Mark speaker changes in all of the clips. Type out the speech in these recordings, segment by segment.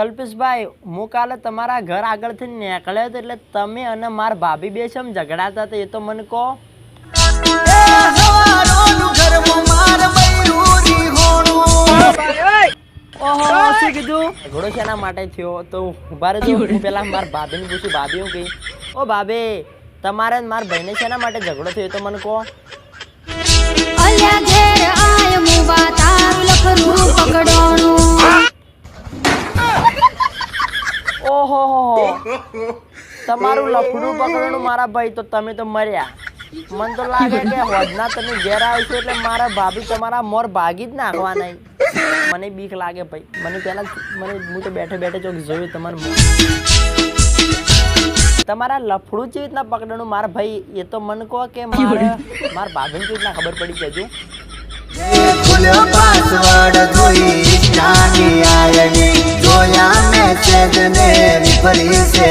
Speaker 1: કલ્પેશભાઈ, હું કાલે તમારા ઘર આગળથી નીકળ્યો હતો એટલે તમે અને માર ભાભી બે છે ઝઘડાતા હતા એ તો મને કહો. થયો? તો ઊભા રહેજો હું પેલા મારા ભાભી, હું ઓ ભાભી, તમારે મારા ભાઈને શેના માટે ઝઘડો થયો તો મને કહો. તમારું લફડું પકડવાનું મારા ભાઈ, તો તમે તો મર્યા. મને તો લાગે કે હોદના તમે ઘેર આવશો એટલે મારા ભાભી તમારા મોર ભાગી જ નાખવા નહીં મને બીક લાગે ભાઈ. મને પહેલા મને હું તો બેઠે બેઠે ચોક જોયું તમારું. તમારા લફડું જેવી રીતના પકડવાનું મારા ભાઈ? એ તો મને કહો કે મારે મારા ભાભીને કેવી રીતના ખબર પડી કેજો
Speaker 2: જોયા મેસેજ ને વિફરી છે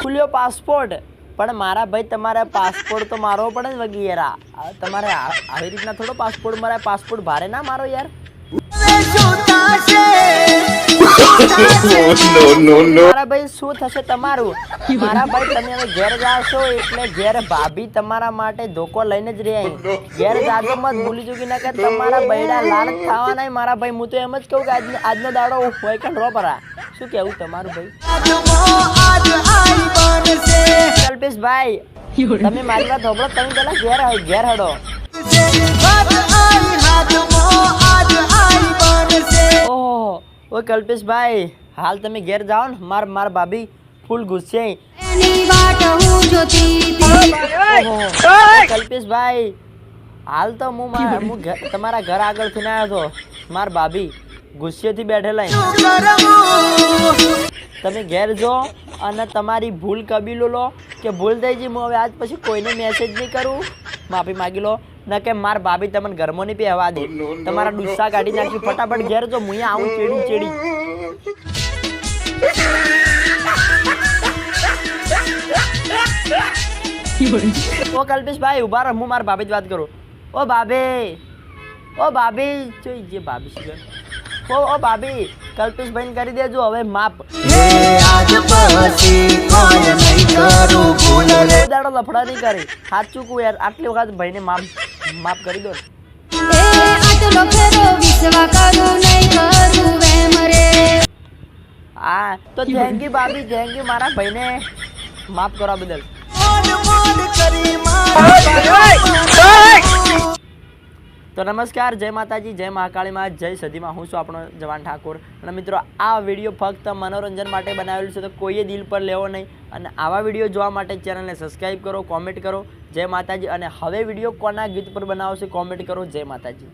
Speaker 1: ખુલ્યો પાસપોર્ટ. પણ મારા ભાઈ, તમારે પાસપોર્ટ તો મારવો પડે ને વગેરે તમારે આવી રીતના થોડો પાસપોર્ટ મારે. પાસપોર્ટ ભારે ના મારો યાર. મારા ભાઈ શું થશે તમારું? મારા ભાઈ તમે હવે ઘેર જાશો એટલે ઘેર ભાભી તમારા માટે ધોકો લઈને જ રહ્યા. ઘેર જાજો મત ભૂલી ચૂકી ના કે તમારા બૈડા લાલ થવાના મારા ભાઈ. હું તો એમ જ કહું કે આજનો આજનો દાડો હોય કે ડ્રો પરા. શું કેવું તમારું ભાઈ? કલ્પેશભાઈ તમે મારી વાત હોબળો તમે પેલા ઘેર ઘેર હડો. ઓહો. ઓ કલ્પેશભાઈ હાલ તમે ઘેર જાઓ ને માર માર ભાભી ફૂલ ગુસ્સે કલ્પેશભાઈ હાલ તો હું મારા હું તમારા ઘર આગળથી ના આવ્યો હતો માર ભાભી ગુસ્સેથી બેઠેલા તમે ઘેર જો અને તમારી ભૂલ કબીલો લો કે ભૂલ થઈ જઈ હું હવે આજ પછી કોઈને મેસેજ નહીં કરું? માફી માગી લો. ન કે માર ભાભી તમને ઘરમાં નહીં પહેવા દે. તમારા ડુસ્સા કાઢી નાખી ફટાફટ ઘેર જો હું આવું ચેડી ચેડી. ઓ કલ્પેશભાઈ ઊભા રહો હું મારા ભાભી જ વાત કરું. ઓ ભાભી ઓ ભાભી જોઈ જે ભાભી છે ઓ ઓ ભાભી કલ્પેશભાઈને કરી દેજો હવે માપ.
Speaker 2: આજ પછી કોઈ નહીં
Speaker 1: દાડો લફડા નહીં કરી. સાચું કહું યાર. આટલી વખત ભાઈને માફ માફ કરી દો
Speaker 3: કરું કરું
Speaker 1: હા તો થેન્ક યુ ભાભી થેન્ક યુ મારા ભાઈને માફ કરવા બદલ. તો નમસ્કાર, જય માતાજી, જય મહાકાળીમાં જય સદીમાં હું છું આપણો જવાન ઠાકોર. અને મિત્રો, આ વીડિયો ફક્ત મનોરંજન માટે બનાવેલું છે, તો કોઈએ દિલ પર લેવો નહીં. અને આવા વીડિયો જોવા માટે ચેનલને સબસ્ક્રાઈબ કરો, કોમેન્ટ કરો. જય માતાજી. અને હવે વીડિયો કોના ગીત પર બનાવશે, કોમેન્ટ કરો. જય માતાજી.